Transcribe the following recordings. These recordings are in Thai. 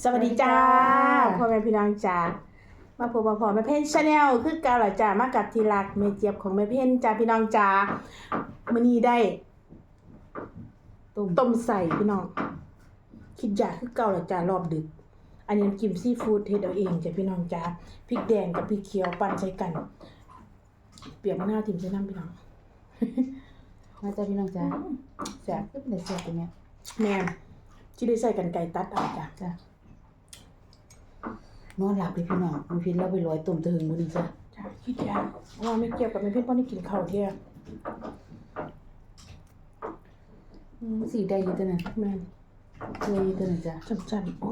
สวัสดีจ้าพ่อแม่พี่น้องจ้ามาพบมาพอแม่เพ่นชาแนลคือเกาหล่ะจ้ามากับทีรักแม่เจี๊ยบของแม่เพ่นจ้าพี่น้องจ้ามื้อนี้ได้ต้มต้มใส่พี่น้อง คิดอยากคือเก่าหล่ะจ้ารอบดึก อันนี้น้ำจิ้มซีฟู้ดเฮ็ดเอาเองจ้ะพี่น้องจ้าพริกแดงกับพริกเขียวปั่นใส่กัน เปียกมะนาวถิ่มใส่น้ำพี่น้องมาจ้าพี่น้องจ้าแซ่บก็เป็นแต่แซ่บตรงเนี้ยแม่ที่ได้ใส่กันไก่ตัดเอาจ้ะจ้ นอนหลับเลยพี่น้องมีพินเราไปลอยต้มตะหึงมื้อนี้จ้ะจ้ะคิดอยากเพราะว่าไม่เกี่ยวกับแม่เพ่นป้อนได้กินข้าวเที่ยงอืมสีได้อยู่ตัวนั้นแม่นเคยอยู่ตัวนั้นจ้ะจันๆโอ้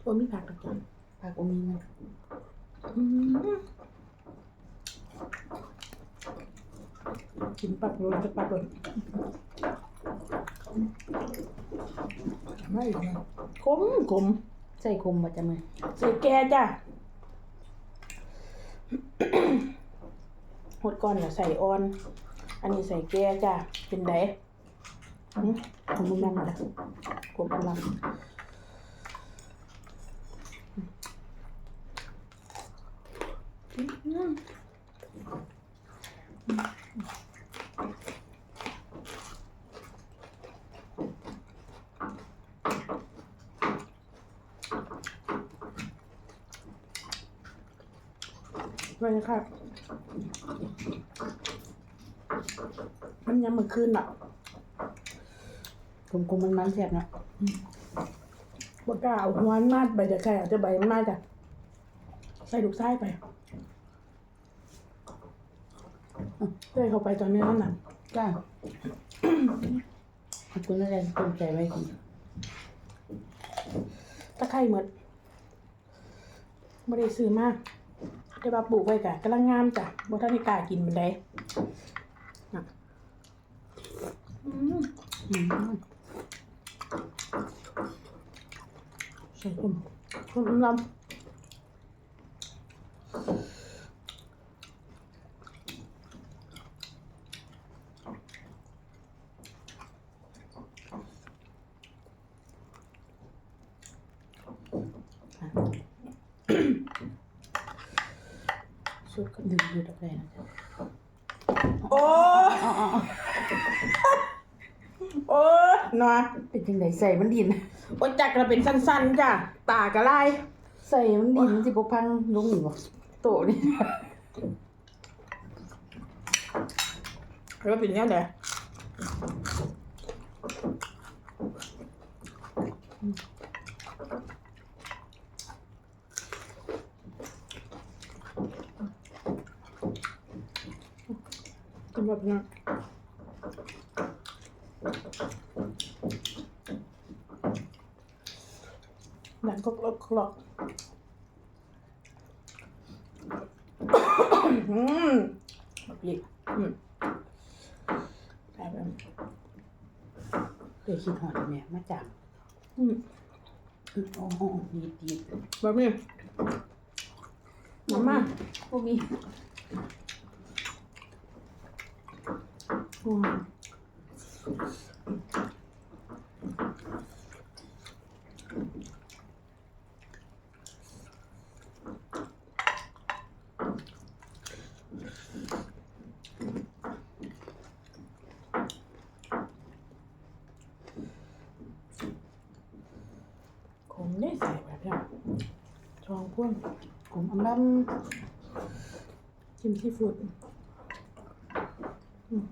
โอ้มีผักกับจันผักอมมีมันกินปักโรยจะปักโรย ไม่อีกนะขมขมใส่คมบ่จ้ะมื้อใส่แกจ้ะหดก่อนอย่าใส่ออน อันนี้ใส่แกจ้ะเป็นไดหืมขมบุญลังจ้ะขมบุญลังไป เลยค่ะมันยังมือคืนอะคมคมมันมันๆแซ่บเนาะบกล้าเอาหัวมันมาดใบเดียวแค่เอาแต่ใบมันมาจ้ะใส่ลูกไส้ไปใส่เข้าไปตอนนี้นั่นน่ะจ้าขอบคุณนะจ๊ะต้มใจไว้กินตะไคร้หมดไม่ได้ซื้อมาก ได้มาปลูกไว้กะกำลังงามจ้ะบ่ทันได้กล้ากินมันได้น่ะอืมอืมใส่ต้มต้มลำ สุดกันดึงดูดอกได้นะจ้ะโอ้อ๋ออ๋ออ๋อโอ้หนอเป็นจังไดใส่มันดิน โอ้จักระเป็นสั้นๆจ้ะตากระไลายใส่มันดินมันสิบ่พังลงนี่บ่โตนี่แล้วเป็นแนวไห แบบนี้หนังก็กรอบกรอบอืมแบบนี้อืมได้แบบนี้เคยคิดฮอดแม่มาจากอืมโอ้โหดีดีแบบนี้มาม่าบ่มี อืมคงได้ใส่แบบนี้ชองพ่วงผมอำลำจิ้มซีฟู้ดอืม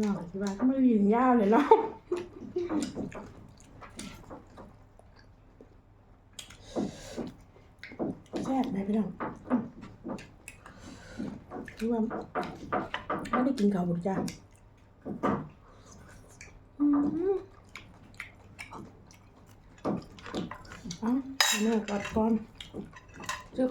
น่าคิดว่าก็ไม่ได้ยินยาวเลยเนาะแซ่บไหมพี่น้องคือว่าไม่ได้กินข้าวบุญจ้าอืมเอาเอาเนื้อกัดก่อนจึ๊บ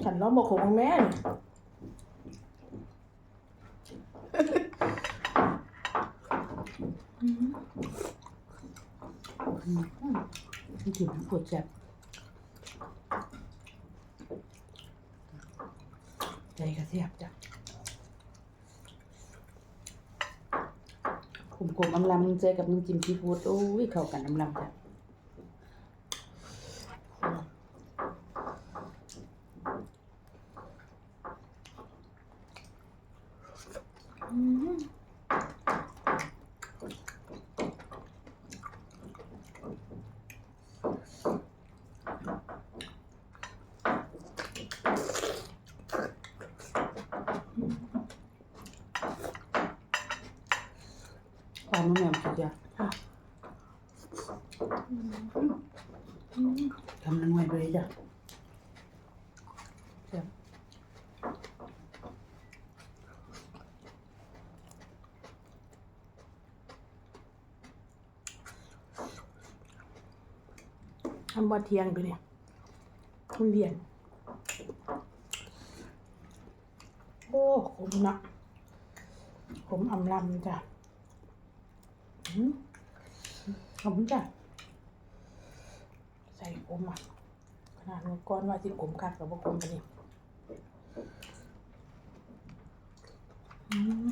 ไม่เป็นไรกินไปเรื่อยขันล้อมบอกของแม่นี่มันกินปวดแซ่บใจก็แซ่บจ้ะผมกลมๆอำลำใจอกับน้ำจิ้มซีฟู้ดโอ้ยเข้ากันอำลำจ้ะ ความ นุ่มแหม่มสุดยอดค่ะทำน้อยไปเลยจ้ะแซ่บทำบะเทียงไปเนี่ยทุเรียน โอ้ขมนะขมอำลำจ้ะอืม ขอบคุณจ้ะใส่ขมอะขนาดนี้ก้อนว่าสิขมคักกับว่าขมไปนี่อืม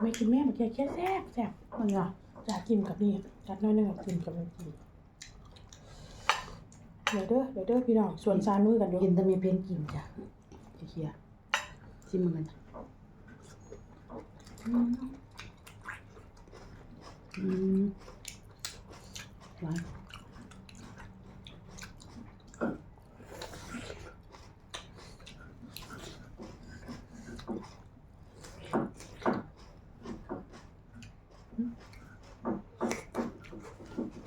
ไม่กินแม่มันแค่แค่แซ่บแซ่บมันเหรออยากกินกับนี่จัดน้อยหนึงกับกินกับมันกิน เดี๋ยวเด้อเดี๋ยวเด้อพี่น้องส่วนซานมือกันดูกินแต่มีเพนกินจ้ะเคียร์ชิมมันกันอืมหวาน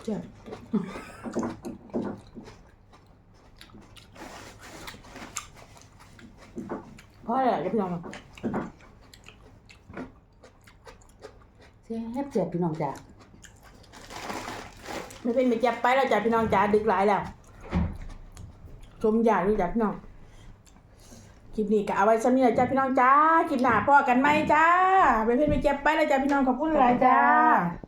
เจ็บ เพราะอะไรอะพี่น้องแซ่บแซ่บพี่น้องจ้ะไม่เป็นไม่เจ็บไปแล้วจ้ะพี่น้องจ๋าดึกหลายแล้วชมอยากด้วยจ้ะพี่น้องคลิปนี้ก็เอาไว้ซ้ำนี้แหละจ้ะพี่น้องจ้าคลิปหน้าพ่อกันไหมจ้าไม่เป็นไม่เจ็บไปแล้วจ้ะพี่น้องขอบคุณหลายจ้าจ้า